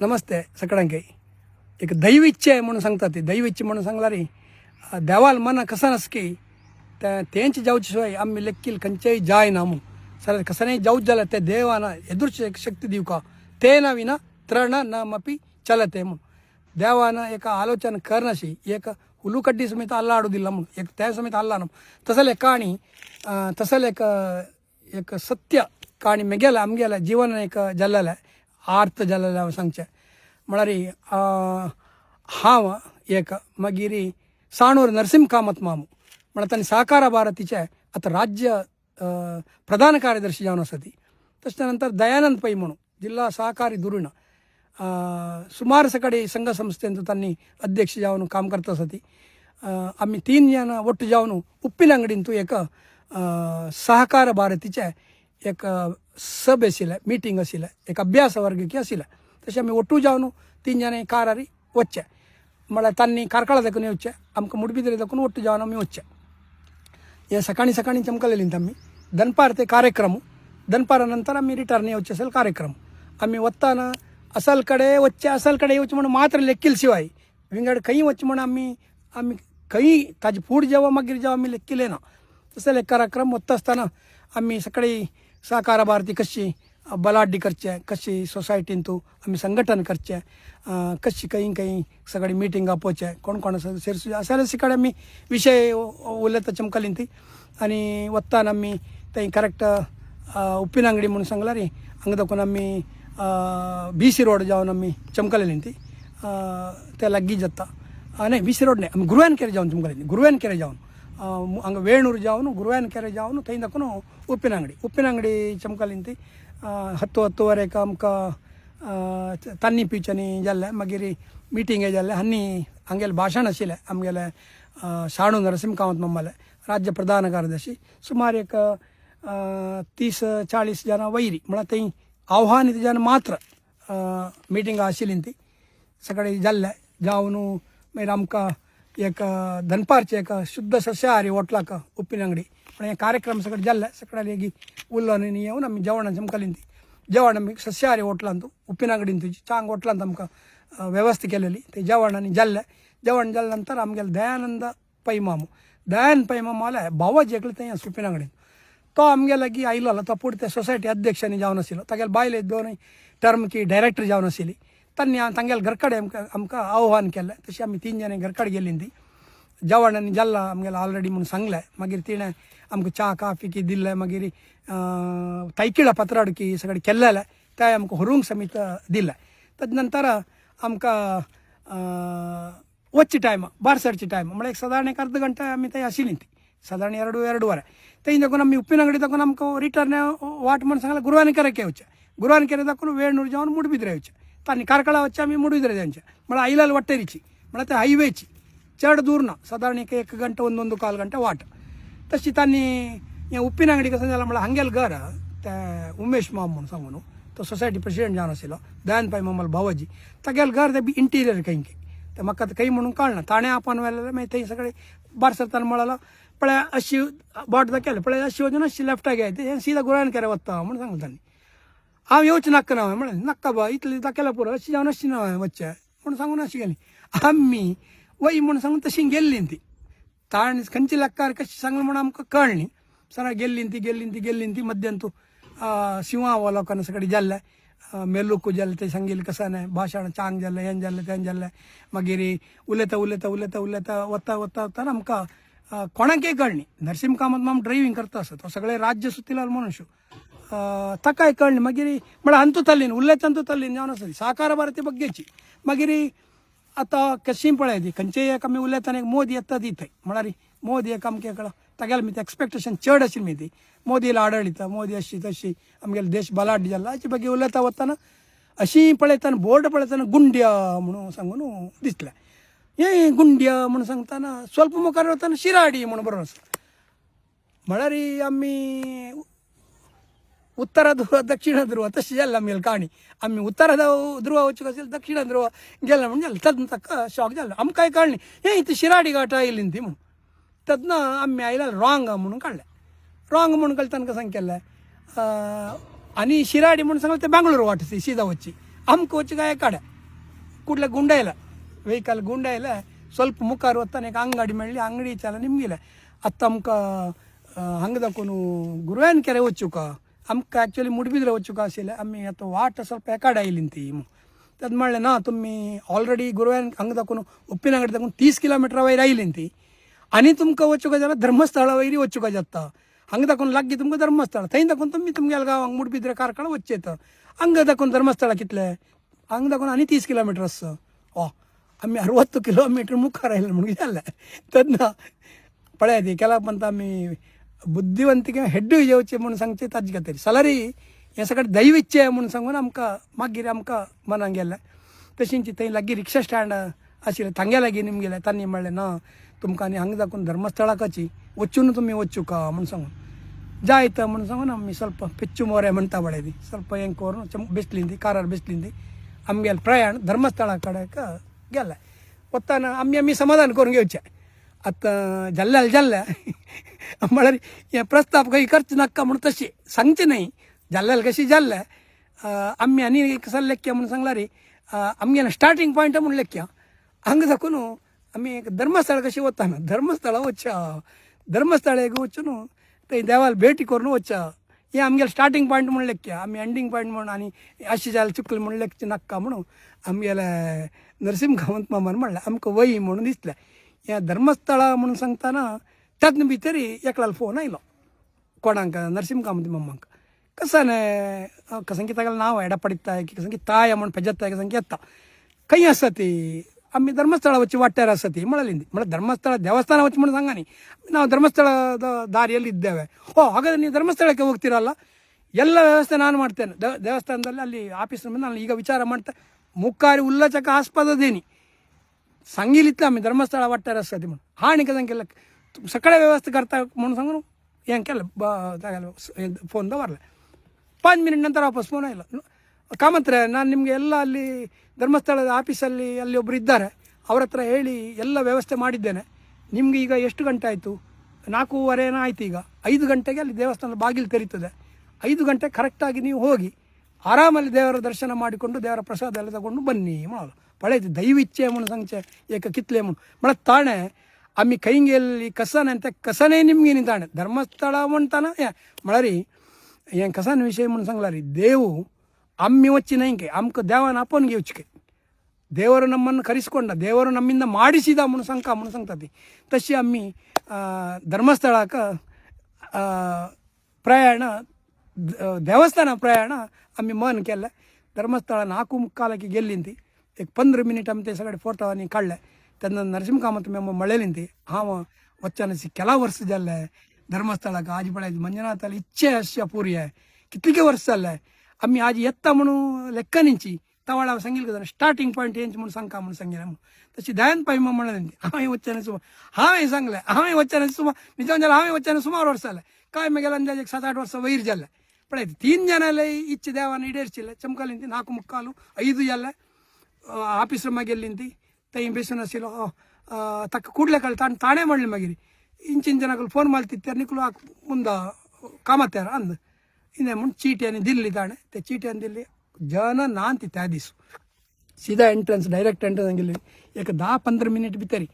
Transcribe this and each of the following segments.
नमस्ते सगळ्यांक एक दैव इच्छे म्हणून सांगतात ते दैव इच्छे म्हणून सांगला रे देवाल मन कसा नसकी त्या तेंच जावची सोय आम्ही लेक्कील खंयच्याही जाय ना म्हणून सर कसं जाऊच जाल्यार ते देवान ಎದುರ್ಚ ಶಕ್ತಿ ದಿವಕ ತೇನ ವಿನ ತೃಣ ನಮಪಿ ಚಲತೆ म्हणून देवानं एका आलोचना करनाशी एक हुलुकड्डी समेत अल्ला आडूदिल्ला म्हणून एक त्या समेत अल्ला न्हू तसले काणी अं, तसले एक एक सत्य काणी मेगेला आमगेला जीवन एक जल्लेलें ಆರ್ತ ಜಲದ ಸಂಚೆ. ಮಳರಿ ಹಾವ, ಏಕ, ಮಗಿರಿ, ಸಾಣೂರು, ನರಸಿಂಹ ಕಾಮತ್ ಮಾಮು. ಮಳತನಿ ಸಾಕಾರ ಭಾರತಿಚೆ ಅತ ರಾಜ್ಯ ಪ್ರಧಾನ ಕಾರ್ಯದರ್ಶಿ ಯಾವನ ಸತಿ. ನಂತರ ದಯಾನಂದ್ ಪೈಮಣು, ಜಿಲ್ಲಾ ಸಹಕಾರಿ ದುರುಣ. ಸುಮಾರು ಸಕಡೆ ಸಂಘ ಸಂಸ್ಥೆ ಅಂತ ತನ್ನ ಅಧ್ಯಕ್ಷ ಯಾವನು ಕಾಮಕರ್ತ ಸತಿ. ಆಮಿ ತೀನ್ ಜನ ಒಟ್ಟು ಜಾವನು ಉಪ್ಪಿನ ಅಂಗಡಿ ಏಕ ಸಹಕಾರ ಭಾರತಿಚೆ एक सब आशिल्लें मिटींग आशिल्लें एक अभ्यास वर्ग आशिल्लें तशें आमी ओटू जावन तीन जाणां कारारी वच्चे म्हळ्यार तांणी कारकाळा दाखून येवचे आमकां मुडबिद्रे दाखून ओटू जावन आमी वच्चे हे सकाळीं सकाळीं चमकलेलीं आमी दनपार ते कार्यक्रम दनपारा नंतर आमी रिटर्न येवचे असेल कार्यक्रम आमी वताना असल कडेन वच्चे असल कडेन येवचे म्हणून मात्र लेखील शिवाय विंगड खंय वचचे म्हण आमी आमी खंय ताजे फूड जेवा मागीर जेवा आमी लेखील येना तसले कार्यक्रम वता आसतना आमी सकाळीं सहकार भारती कशी बलाढ्य करचे कशी सोसायटींतू आम्ही संघटन करचे कशी काही खंय सगळी मिटिंगा पोवचे कोण कोण आसा सेरसू सिकडे आम्ही विषय उलयता चमकलीन ती. आनी वत्तान आम्ही थंय करेक्ट उप्पिन अंगडी म्हणून सांगला रे हांगा दाखोवन आम्ही बी सी रोड जावन आम्ही चमकलेली ती. त्या लागीं जाता नाही बी सी रोड नाही आम्ही गुरुवान केरे जाऊन चमकलेली गुरुवान केरे जावन ಹಂಗೆ ವೇಣೂರು ಜಾವನು ಗುರುವಾಯನ ಕೆರೆ ಜಾವನು ತೈಂದಕ್ಕೂ ಉಪ್ಪಿನ ಅಂಗಡಿ ಉಪ್ಪಿನ ಅಂಗಡಿ ಚಮಕಲಿಂತಿ ಹತ್ತು ಹತ್ತುವರೆ ಕಮ್ಕ ತನ್ನಿ ಪೀಚನಿ ಜಲ್ಲೆ, ಮಗಿರಿ, ಮೀಟಿಂಗ್ ಜಲ್ಲೆ, ಹನ್ನಿ, ಹಂಗೆಲ್ಲ ಭಾಷಣ ಶಿಲೆ ನಮಗೆಲ್ಲ ಶಾಣು ನರಸಿಂಹ ಕಾಮತ್ ಮಮ್ಮಲೆ, ರಾಜ್ಯ ಪ್ರಧಾನ ಕಾರ್ಯದರ್ಶಿ. ಸುಮಾರು ಏಕ ತೀಸ್, ಚಾಳೀಸ್ ಜನ ವೈರಿ, ಮಳತೈ ಆಹ್ವಾನಿತ ಜನ ಮಾತ್ರ ಮೀಟಿಂಗ್ ಆಶಿಲಿಂತಿ ಸಕಡೆ ಜಲ್ಲೆ, ಜಾವನು ಮೇರ ಅಮ್ಕ एक दनपारचे एक शुद्ध सस्याहारी होटलाक उप्पिन अंगडी पण हे कार्यक्रम सगळे जाल्ले सकाळी लेगी उरलो न्ही येवन आमी जेवणां चमकलीं ती जेवण आमी सस्याहारी होटलांत उप्पिन अंगडीन तुजी चांग होटलांत आमकां अ, वेवस्था केलेली ते जेवण आनी जाल्लें जेवण जाल्या नंतर आमगेले दयानंद पै मामू दयानंद पै मामू आले भावाजी एकले थंय आसा उप्पिन अंगडीन तो आमगे लागीं आयलो तो पुढे ते सोसायटी अध्यक्षांनी जावन आशिल्लो तागेले बायले दोन टर्म की डायरेक्टर जावन आशिल्ली तांणी तांगेले घरकडे आमकां आमकां आव्हान केलें तशें आमी तीन जाणां घरकडे गेलीं ती जेवण आनी जाल्ला आमगेलें ऑलरेडी म्हणून सांगलें मागीर तिणें आमकां च्या काफी की दिल्लें मागीर तैकिळा पत्राड की सगळें केल्लें ते आमकां व्हरूंक समीत दिलें ताजे नंतर आमकां वच्चे टायम बारसरचे टायम म्हळ्यार एक सादारण एक अर्द घंटा आमी थंय आशिल्लीं ती सादारण ಎರಡು ಎರಡು ವರೆ थंय देखून आमी उप्पिन अंगडी दाखोवन आमकां रिटर्न वाट म्हणून सांगलें गुरुवान केरे येवचें गुरुवान केरे दाखोवन वेळनूर जावन मुडबिद्रे येवचें तांणी कारकळा वच्चे आमी मुडबिद्रे जावचें म्हळ्यार आयलाल वट्टेरीची म्हळ्यार ते हायवेची चड दूर ना सादारण एक एक ಗಂಟೆ ಒಂದೊಂದು ಕಾಲು ಗಂಟೆ ವಾಟ तशी तांणी हें उप्पिन अंगडी कसं जालां म्हळ्यार हांगेल घर ते उमेश माम म्हणून सांगून तो सोसायटी प्रेसिडेंट जावन आशिल्लो दयान पाय मामाल भावाजी तागेल घर ते बी इंटिरियर खंय खंय ते म्हाका खंय म्हणून कळना ताणें आपण व्हेलें मागीर थंय सगळें बारसरताना म्हळालो पळय अशी बोट दाखयलें पळय अशी वचून अशी लेफ्टाक घे ते सीदा गुरान केरे वता म्हणून सांगलें तांणी हांव येवचें नाका ना म्हळें नाका बा इतलें दाखयलां पुरो अशी जावन अशी ना वच्चें म्हणून सांगून अशी गेली आमी वय म्हणून सांगून तशी गेल्लीं ती ताण खंयची लेक्कार कशी सांगलें म्हणून आमकां कळ्ळी सर गेल्लीं ती गेल्लीं ती गेल्लीं ती मध्यांतू शिवां अवलोकन सगळें जाल्लें मेलूक जाल्लें ते सांगिल्लें कसं न्हय भाशण चांग जाल्लें हें जाल्लें तें जाल्लें मागीर उलयता उलयता उलयता उलयता वता वता वता आमकां अं, कोणाकय कळ्ळी नरसिंह कामत माम ड्रायव्हिंग करता आसा तो सगळें राज्य सुतिलाल मनुष्य ತಕ್ಕಾಯ್ ಕಳ್ಳಿ, ಮಗಿರಿ, ಮಳ ಅಂತು ತಲ್ಲಿನ ಉಲ್ಲೇತ ಅಂತು ತಲ್ಲಿನ ಯಾವ ಸರಿ, ಸಾಕಾರ ಭಾರತಿ ಬಗ್ಗೆಚಿ ಮಗಿರಿ, ಅತ್ತ ಕಶೀಂ ಪಳೆದಿ ಕಂಚೆಯ ಕಮ್ಮಿ ಉಲ್ಲೇತನಿಗೆ ಮೋದಿ ಎತ್ತದ ಮಳರಿ ಮೋದಿಯ ಕಮ್ ಕೇಳ, ತಗಲ್ ಮಿತಿ ಎಕ್ಸ್ಪೆಕ್ಟೇಷನ್ ಚೇಡಸಿನ ಮಿತಿ ಮೋದಿಯಲ್ಲಿ ಆಡಳಿತ, ಮೋದಿ ಅಶಿ ತಶಿ, ನಮಗೆಲ್ಲ ದೇಶ ಬಲಾಡ್ಜಲ್ಲ ಆಚೆ ಬಗ್ಗೆ ಉಲ್ಲೇತ ಒತ್ತಾನ. ಅಶಿ ಪಳೆತನ ಬೋರ್ಡ್ ಪಳೆತನ ಗುಂಡ್ಯ ಮುಣು ಸಂಗನು ದಿಸ್ಲೆ ಏ ಗುಂಡ್ಯ ಮುಣು ಸಂಗ್ತಾನ ಸ್ವಲ್ಪ ಮುಖಾರ ಶಿರಾಡಿ ಮುಣು ಬರೋಸ ಮಳರಿ, ಅಮ್ಮಿ उत्तर ध्रुव दक्षिण ध्रुव तशी जाल्ली आमगेली काणी आमी उत्तर ध्रुव वचूंक आशिल्ली दक्षिण ध्रुव गेले म्हणून जालें तेन्ना ताका शॉक जालो आमकांय कळ्ळें हे इथं शिराडी घाट आयली ती म्हणून तेन्ना आमी आयल्या रॉंग म्हणून काडलें रॉंग म्हणून काडलें तांकां सांग केलें आनी शिराडी म्हणून सांगलें ते बँगलोर वाट ती सीदा वच्ची आमक वच्चे काय काड्या कुठल्या गुंडायला ವೆಹಿಕಲ್ ಗುಂಡಾಯಿಲ್ಲ ಸ್ವಲ್ಪ ಮುಖಾರು ಹೊತ್ತಾನೆ ಅಂಗಡಿ ಮಾಡಲಿ ಅಂಗಡಿ ಚಾಲ ನಿಮ್ಗಿಲ್ಲ ಅತ್ತ ಅಮ್ಕ ಹಂಗದಕ್ಕೂ ಗುರುವಾನ್ ಕೆರೆ ಒಚ್ಚುಕ ಅಮ್ಕ ಆ್ಯಕ್ಚುಲಿ ಮುಡ್ಬಿದ್ರೆ ಒಚ್ಚುಕ ಆಸಿಲ್ಲ ಅಮ್ಮಿ ಅಥವಾ ವಾಟ ಸ್ವಲ್ಪ ಎಕಾಡ ಇಲ್ಲಿಂತಿ ತದ್ ಮಾಡಲೆ ನಾ ತುಮ್ಮಿ ಆಲ್ರೆಡಿ ಗುರುವಾನ್ ಹಂಗದಕ್ಕೂ ಉಪ್ಪಿನ ಅಂಗಡಿ ತಗೊಂಡು ತೀಸ್ ಕಿಲೋಮೀಟರ್ ವೈರ್ ಐಲಿಂತಿ आणि तुमका वचुका जरा धर्मस्थळ वैरी वचुका जाता हंग दाखवून लागी तुमका धर्मस्थळ थंय दाखवून तुम्ही तुमगे गाव मुडबिद्रे कारखाना वच्चेत हंग दाखवून धर्मस्थळ कितले हंग दाखवून आणि तीस किलोमीटर असं ಓ ಆಮ್ಮಿ ಅರವತ್ತು ಕಿಲೋಮೀಟ್ರ್ ಮುಖ ರೈಲ್ ಮುಗಿದಲ್ಲ ತದ್ನ ಪಳೆಯದಿ ಕೆಲವಂತ ಆಮ್ಮಿ ಬುದ್ಧಿವಂತಿಕೆ ಹೆಡ್ಡು ಯೋಚನೆ ಮುನ್ ಸಂಗ್ತಿ ತಜ್ಗತ್ತೇರಿ ಸಲರಿ ಹೆಸಗಡೆ ದೈವಿಚ್ಛೆ ಮುನ್ ಸಂಗು ನಮ್ಕ ಮಗ್ಗಿರಿ ಅಮ್ಕ ಮನಂಗೆಲ್ಲ. ತಶಿಂಚಿ ತೈ ಲಗ್ಗಿ ರಿಕ್ಷಾ ಸ್ಟ್ಯಾಂಡ್ ಆಶೀರ ತಂಗೆಲಾಗಿ ನಿಮಗೆಲ್ಲ ತನ್ನಿ ಮಳೆ ನಾ ತುಮಕಾನಿ ಹಂಗೆ ದಾಕೊಂಡು ಧರ್ಮಸ್ಥಳ ಕಚಿ ಒಚ್ಚುನು ತುಮ್ಮಿ ಒಚ್ಚುಕ ಮುನ್ಸಂಗು ಜಾಯ್ತ ಮುನ್ಸಂಗು ನಮ್ಮಿ ಸ್ವಲ್ಪ ಪೆಚ್ಚು ಮೋರೆ ಮಂಟ ಬಳೆದಿ ಸ್ವಲ್ಪ ಹೆಂಕೋರು ಚಮ್ ಬಿಸ್ಲಿಂದಿ, ಕಾರಾರು ಬಿಸ್ಲಿಂದಿ. ಅಮ್ಗೆ ಪ್ರಯಾಣ ಧರ್ಮಸ್ಥಳ ಕಡೆಗೆ ಗೆಲ್ಲ. ಒತ್ತಾನ ಅಮ್ಮಿ ಅಮ್ಮಿ ಸಮಾಧಾನ ಕೋರಂಗೆ ಯೋಚೆ आतां जाल्ल्याल जाल्ल्या म्हळ्यार हें प्रस्ताव काही करचे नाका म्हणून तशी सांगचे न्हय जाल्ल्याल कशी जाल्लें आमी आनी एक सर लेख्या म्हणून सांगला रे. आमगे स्टार्टींग पॉयंट म्हणून लेख्या हांगा साकून हो. आमी एक धर्मस्थळ कशी वताना धर्मस्थळा हो, एक धर्मस्थळाक न्हू थंय देवाल भेटी करून वच्चा हे आमगेले स्टार्टींग पॉयंट म्हणून लेख्या आमी एंडींग पॉयंट म्हणून आनी अशें जालें चुकलें म्हणून लेखचें नाका म्हणून आमगेले नरसिंह कामत मामान म्हणलें आमकां वय म्हणून दिसलें. ಧರ್ಮಸ್ಥಳ ಮುನ್ಸಂಗ್ತಾನ ತದ್ನ ಬಿತ್ತರಿ ಎಕ್ಳಲ್ ಫೋನ ಇಲ್ಲ. ಕೊಡಂಕ ನರಸಿಂಹಕಾಮತಿ ಮಮ್ಮಂಕ. ಕಸನೆ ಕಸಂಕಿತಾಗಲ್ಲ ನಾವು ಎಡಪಡಿತಾ ಕಸಂಕಿ ತಾಯ ಅಮ್ಮನ ಪೆಜ್ಜತ್ತಾಗಿ ಸಂಖ್ಯೆ ಅತ್ತ ಕೈ ಹಸತಿ, ಅಮ್ಮಿ ಧರ್ಮಸ್ಥಳ ವಚ್ಚಿ ವಾಟ್ಯಾರ ಹಸತಿ, ಮಳಲಿಂದಿ. ಮಳೆ ಧರ್ಮಸ್ಥಳ ದೇವಸ್ಥಾನ ವಚ್ಚಿ ಮಾಡಿ ಸಂಗಾನಿ. ನಾವು ಧರ್ಮಸ್ಥಳದ ದಾರಿಯಲ್ಲಿ ಇದ್ದೇವೆ. ಓ, ಹಾಗಾದ್ರೆ ನೀವು ಧರ್ಮಸ್ಥಳಕ್ಕೆ ಹೋಗ್ತಿರಲ್ಲ? ಎಲ್ಲ ವ್ಯವಸ್ಥೆ ನಾನು ಮಾಡ್ತೇನೆ. ದೇವಸ್ಥಾನದಲ್ಲಿ ಅಲ್ಲಿ ಆಫೀಸ್ ನಾನು ಈಗ ವಿಚಾರ ಮಾಡ್ತಾ, ಮುಕ್ಕಾರಿ ಉಲ್ಲಚಕ ಆಸ್ಪದದೇನಿ. ಸಂಗೀಲಿತ್ಲ ಆಮೇಲೆ ಧರ್ಮಸ್ಥಳ ಒಟ್ಟ ಸದಿ ಮಣ್ಣು. ಹಾಣಿಗೆ ಸಕಳೆ ವ್ಯವಸ್ಥೆ ಕರ್ತ ಮನು ಸಂಗ್ರು ಏನಕ್ಕೆಲ್ಲ ಬಾ ಫೋನ್ದ ಬರಲ್ಲ ಪಾಂಚ್ ಮಿನಿಟ್ ನಂತರ ವಾಪಸ್ ಫೋನ್ ಇಲ್ಲ. ಕಾಮಂತ್ರೆ, ನಾನು ನಿಮಗೆ ಎಲ್ಲ ಅಲ್ಲಿ ಧರ್ಮಸ್ಥಳದ ಆಫೀಸಲ್ಲಿ ಅಲ್ಲಿ ಒಬ್ಬರು ಇದ್ದಾರೆ, ಅವ್ರ ಹತ್ರ ಹೇಳಿ ಎಲ್ಲ ವ್ಯವಸ್ಥೆ ಮಾಡಿದ್ದೇನೆ. ನಿಮ್ಗೆ ಈಗ ಎಷ್ಟು ಗಂಟೆ ಆಯಿತು? ನಾಲ್ಕೂವರೆನೋ ಆಯ್ತು ಈಗ. ಐದು ಗಂಟೆಗೆ ಅಲ್ಲಿ ದೇವಸ್ಥಾನದ ಬಾಗಿಲು ತೆರೀತದೆ. ಐದು ಗಂಟೆ ಕರೆಕ್ಟಾಗಿ ನೀವು ಹೋಗಿ, ಆರಾಮಲ್ಲಿ ದೇವರ ದರ್ಶನ ಮಾಡಿಕೊಂಡು ದೇವರ ಪ್ರಸಾದ ಎಲ್ಲ ತಗೊಂಡು ಬನ್ನಿ, ಮಾಡೋದು. ಪಳೆದು ದೈವಿಚ್ಛೇಮನು ಸಂಚೆ, ಏಕ ಕಿತ್ಲೇಮನು ಮಳ ತಾಣೆ, ಅಮ್ಮಿ ಕೈಂಗೆಲ್ಲಿ ಕಸನ ಅಂತ ಕಸನೇ ನಿಮ್ಗೆ ನಿಂತಾಣೆ. ಧರ್ಮಸ್ಥಳ ಅಂತಾನ ಮಳರಿ, ಏನ್ ಕಸನ ವಿಷಯ ಮುನ್ಸಂಗ್ಲಾರಿ ದೇವು ಅಮ್ಮಿ ಒಚ್ಚಿನ ಹಿಂಗೆ, ಅಮ್ಕ ದೇವನ ಅಪ್ಪನಿಗೆ ಉಚ್ಚಿಕೆ. ದೇವರು ನಮ್ಮನ್ನು ಕರೆಸಿಕೊಂಡ, ದೇವರು ನಮ್ಮಿಂದ ಮಾಡಿಸಿದ ಮುನ್ಸಂಕ ಮುನ್ಸಂಗ್ತತಿ ತಶಿ ಅಮ್ಮಿ ಧರ್ಮಸ್ಥಳಕ್ಕೆ ಪ್ರಯಾಣ ದೇವಸ್ಥಾನ ಪ್ರಯಾಣ, ಅಮ್ಮಿ ಮನಕ್ಕೆಲ್ಲ ಧರ್ಮಸ್ಥಳ ನಾಲ್ಕು ಮುಕ್ಕಾಲಕ್ಕೆ ಗೆಲ್ಲಿಂತಿ. एक पंदरा मिनिट आमी ते सगळे फोटो आनी काडले तेन्ना नरसिंह कामत మేము मळयलींती हांव वच्चानसी केला वर्स जाल्ले धर्मस्थळाक आज पळय मंजुनाथाली इच्छे अशी अपुरी आहे कितलीके वर्स जाल्ले आमी आज येता म्हणून ಲೆಕ್ಕನಿಂಚಿ ತವಾಳ ಸಂಗಿಲ್ ಕದ ಸ್ಟಾರ್ಟಿಂಗ್ ಪಾಯಿಂಟ್ ಏಂಚ್ म्हणून सांगका म्हणून सांगितलं तशी दयान पाय मग म्हणलं हांवें वच्चाने सुमार हांवें सांगलें हांवें वच्चाने सुमार निजाम जाल्यार हांवें वच्चाने सुमार वर्स जालें काय मागीर अंदाज एक सात आठ वर्स वयर जाल्ले पळय तीन ಜನಾಲೆ ಇಚ್ಚೆ ದೇವಾನ ಈಡೇರ್ಸಿಲ್ಲ ಚಮಕಲಿಂತಿ ನಾಲ್ಕು ಮುಕ್ಕಾಲು ಐದು ಎಲ್ಲ ಆಫೀಸರ್ ಮಗೆಲ್ಲಿಂದು ತೈ ಬೇಸನ ಸಿಲೋ ತಕ್ಕ ಕೂಡಲೇ ಕಳ್ ತಾನು ತಾನೇ ಮಾಡಲಿ ಮಗಿರಿ ಇಂಚಿನ ಜನಗಳು ಫೋನ್ ಮಾಡ್ತಿತ್ತಾರೆ ನಿಕ್ಲು ಹಾಕಿ ಮುಂದ ಕಾಮತ್ತಾರ ಅಂದ. ಇನ್ನ ಮುಂದೆ ಚೀಟಿ ಅನ್ನ ದಿಲ್ಲಿ ತಾಣೆ. ತೆ ಚೀಟಿ ದಿಲ್ಲಿ ಜನ ನಾಂತಿ ತ್ಯಾದಿಸು. ಸೀದಾ ಎಂಟ್ರೆನ್ಸ್ ಡೈರೆಕ್ಟ್ ಎಂಟ್ರೆನ್ಸ್ ಹಂಗಿಲ್ಲ ಯಾಕೆ ದಾ ಪಂದ್ರ ಮಿನಿಟ್ ಬಿತ್ತರಿ.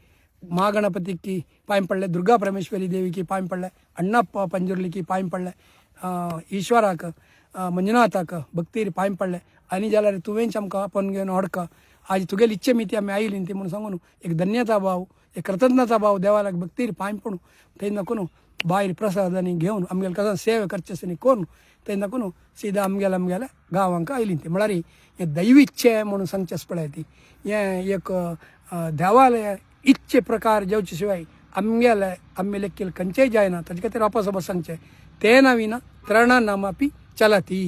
ಮಾಗಣಪತಿಕ್ಕಿ ಪಾಯಿಂಪಳ್ಳೆ, ದುರ್ಗಾ ಪರಮೇಶ್ವರಿ ದೇವಿಕಿ ಪಾಯಿಂಪಳ್ಳೆ, ಅಣ್ಣಪ್ಪ ಪಂಜುರ್ಲಿಕ್ಕಿ ಪಾಯಿಂಪಳ್ಳೆ ಈಶ್ವರಾಕ ಮಂಜುನಾಥಾಕ, ಭಕ್ತಿರಿ ಪಾಯಿಂಪಳ್ಳೆ आनी जाल्यार तुवेंच आमकां आपण घेवन हडका आज तुगेली इच्छे मिती आमी आयली ती म्हणून सांगून एक धन्यता भाव एक कृतज्ञता भाव देवालाक भक्तीर पांय पडू. थंय नकून भायर प्रसाद आनी घेवन आमगेले कसा सेवे करचे न्ही करून थंय नकून सिदा आमगेल्या आमगेल्या गांवांक आयली ती. म्हळ्यार हें दैवी इच्छे म्हणून सांगचेच पळय ती. हें एक देवालय इच्छे प्रकार जेवचे शिवाय आमगेले आमी लेखील खंयचेय जायना ताजे खातीर वापस वापस सांगचें. तेन विना त्रणानामपि चलती.